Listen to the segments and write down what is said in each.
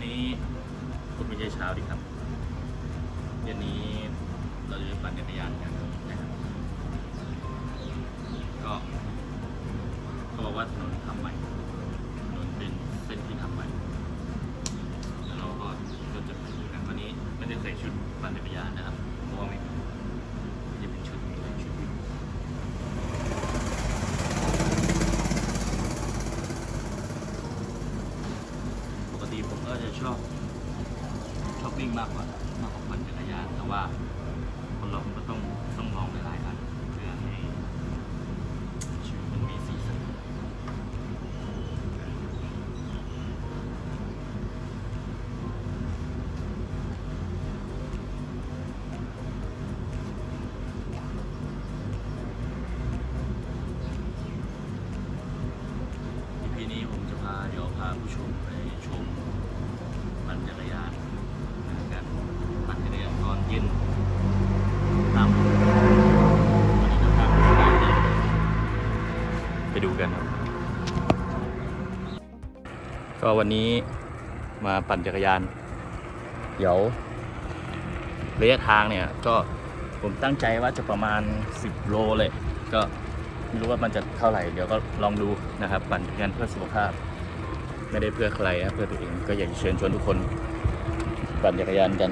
วันนี้คุณไม่ใช่เช้าดีครับเย็นนี้เราจะปั่นจักรยานกันนะครับก็เขาบอกว่าถนนทำใหม่ถนนเป็นเส้นที่ทำใหม่แล้วเราก็ก็จะไปดูกันวันนี้ไม่ได้ใส่ชุดปั่นจักรยานนะครับเพราะว่าไม่มีไม่ได้เป็นชุดเป็นชุดวิ่ง ปกติผมก็จะ ชอบ ชอบวิ่งมากกว่ามากกว่าปั่นจักรยานแต่ว่าคนเรามันก็ต้องต้องมองหลายๆอัน ก็วันนี้มาปั่นจักรยาน เดี๋ยวระยะทางเนี่ย ก็ผมตั้งใจว่าจะประมาณ 10 โลเลย ก็ไม่รู้ว่ามันจะเท่าไหร่ เดี๋ยวก็ลองดูนะครับ ปั่นจักรยานเพื่อสุขภาพ ไม่ได้เพื่อใครนะเพื่อตัวเองก็อยากจะเชิญชวนทุกคน ปั่นจักรยานกัน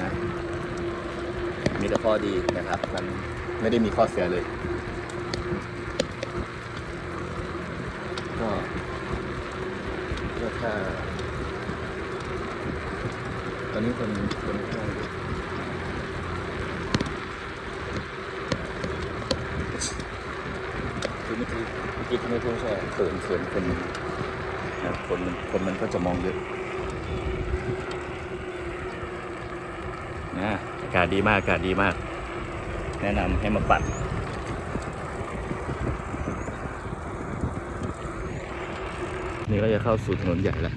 นะมีแต่ข้อดีนะครับ มันไม่ได้มีข้อเสียเลย ก็ก็ถ้าตอนนี้คนคนข้างคือเมื่อกี้เมื่อกี้ที่ไมพูดใช่เขินเขินคนนะคนคนมันก็จะมองเยอะนะอากาศดีมากอากาศดีมาก แนะนำให้มาปั่น นี่ก็จะเข้าสู่ถนนใหญ่แล้ว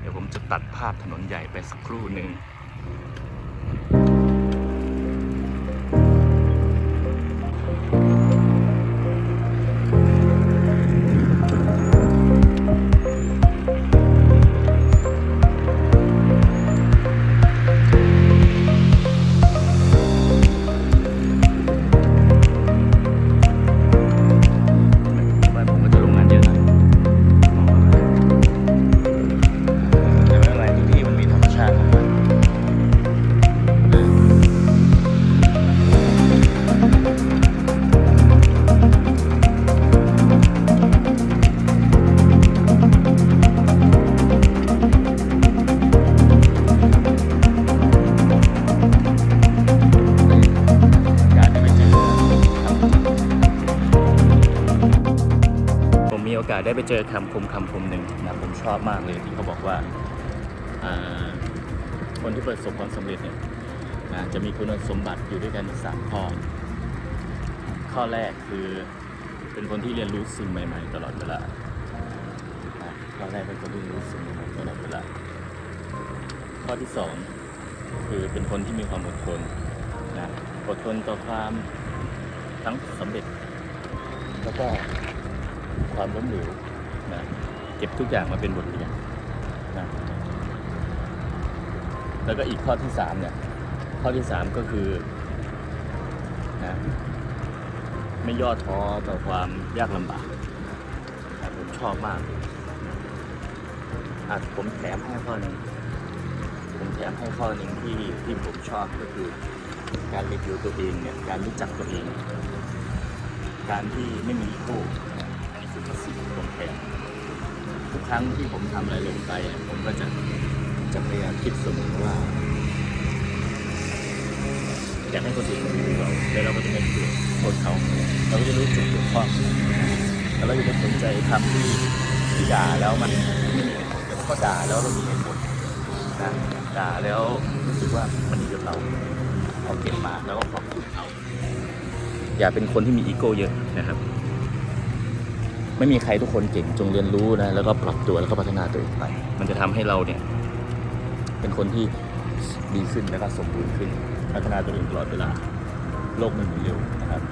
เดี๋ยวผมจะตัดภาพถนนใหญ่ไปสักครู่หนึ่ง ได้ไปเจอคำคมคำคมหนึ่งนะผมชอบมากเลยที่เขาบอกว่าคนที่ประสบความสำเร็จเนี่ยนะจะมีคุณสมบัติอยู่ด้วยกันสามข้อข้อแรกคือเป็นคนที่เรียนรู้สิ่งใหม่ ๆ ตลอดเวลาข้อแรกเป็นคนที่เรียนรู้สิ่งใหม่ๆตลอดเวลา ข้อที่สองคือเป็นคนที่มีความอดทนนะอดทนต่อความทั้งสำเร็จแล้วก็ ความล้มเหลวนะเก็บทุกอย่างมาเป็นบทเรียนนะแล้วก็อีกข้อที่สามเนี่ย ข้อที่สามก็คือนะไม่ย่อท้อต่อความยากลำบากนะผมชอบมากอะผมแถมให้ข้อหนึ่งผมแถมให้ข้อหนึ่งที่ที่ผมชอบก็คือ การรีวิวตัวเองเนี่ย การรู้จักตัวเอง การที่ไม่มีอีโก ครั้งที่ผมทำอะไรลงไป ผมก็จะจะพยายามคิดเสมอว่าอยากให้คนอื่นมาดูเราแล้วเราก็จะไม่ดูโทษเขา เราก็จะรู้จุดบกพร่องแล้วเราจะไม่สนใจคำที่ที่ด่าแล้วมันไม่มีเหตุผลแต่ก็ด่าแล้วเรามีเหตุผลนะด่าแล้วรู้สึกว่ามันดีกับเราเอาเก็บมาแล้วก็ขอบคุณเขาอย่าเป็นคนที่มีอีโก้เยอะนะครับ ไม่มีใครทุกคนเก่งจงเรียนรู้นะแล้วก็ปรับตัวแล้วก็พัฒนาตัวเองไป มันจะทำให้เราเนี่ย เป็นคนที่ดีขึ้นแล้วก็สมบูรณ์ขึ้น พัฒนาตัวเองตลอดเวลาโลกมันหมุนเร็วนะครับ